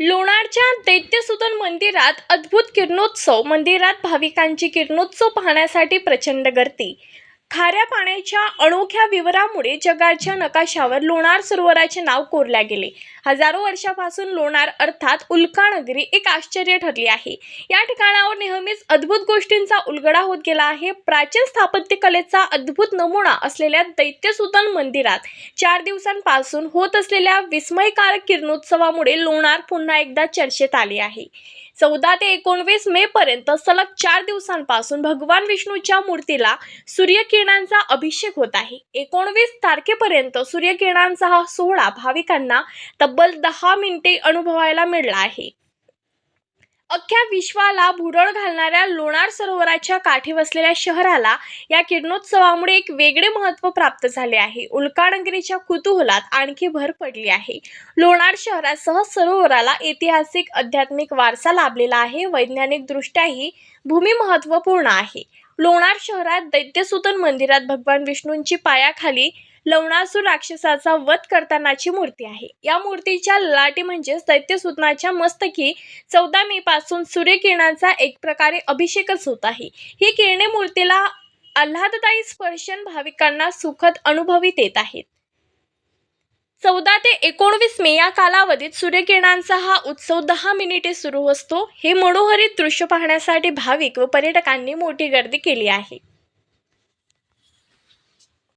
लोणारच्या दैत्यसुदन मंदिरात अद्भुत किरणोत्सव मंदिरात भाविकांची किरणोत्सव पाहण्यासाठी प्रचंड गर्दी. खाऱ्या पाण्याच्या अनोख्या विवरामुळे जगाच्या नकाशावर लोणार सरोवराचे नाव कोरल्या गेले. हजारो वर्षापासून लोणार अर्थात उल्कानगरी एक आश्चर्य ठरली आहे. या ठिकाणावर नेहमीच अद्भुत गोष्टींचा उलगडा होत गेला आहे. प्राचीन स्थापत्य कलेचा अद्भुत नमुना असलेल्या दैत्यसुतन मंदिरात चार दिवसांपासून होत असलेल्या विस्मयकारक किरणोत्सवामुळे लोणार पुन्हा एकदा चर्चेत आले आहे. चौदा ते एकोणवीस मे पर्यंत सलग चार दिवसांपासून भगवान विष्णूच्या मूर्तीला सूर्यकिरणांचा अभिषेक होत आहे. एकोणवीस तारखेपर्यंत सूर्यकिरणांचा हा सोहळा भाविकांना तब्बल दहा मिनिटे अनुभवायला मिळला आहे. अख्ख्या विश्वाला भुरळ घालणाऱ्या लोणार सरोवराच्या काठी वसलेल्या शहराला या किरणोत्सवामुळे एक वेगळे महत्त्व प्राप्त झाले आहे. उल्काडंगिरीच्या कुतूहलात आणखी भर पडली आहे. लोणार शहरासह सरोवराला ऐतिहासिक आध्यात्मिक वारसा लाभलेला आहे. वैज्ञानिक दृष्ट्याही भूमी महत्त्वपूर्ण आहे. लोणार शहरात दैत्यसुतन मंदिरात भगवान विष्णूंची पायाखाली लवणासूर राक्षसाचा वध करतानाची मूर्ती आहे. या मूर्तीच्या लाटी म्हणजेच दैत्यसुतनाच्या मस्तकी चौदा मे पासून सूर्यकिरणांचा एक प्रकारे अभिषेकच होत आहे. ही किरणे मूर्तीला आल्हाददायी स्पर्शन भाविकांना सुखद अनुभवी येत आहेत. चौदा ते एकोणवीस मे या कालावधीत सूर्यकिरणांचा हा उत्सव दहा मिनिटे सुरू असतो. हे मनोहरित दृश्य पाहण्यासाठी भाविक व पर्यटकांनी मोठी गर्दी केली आहे.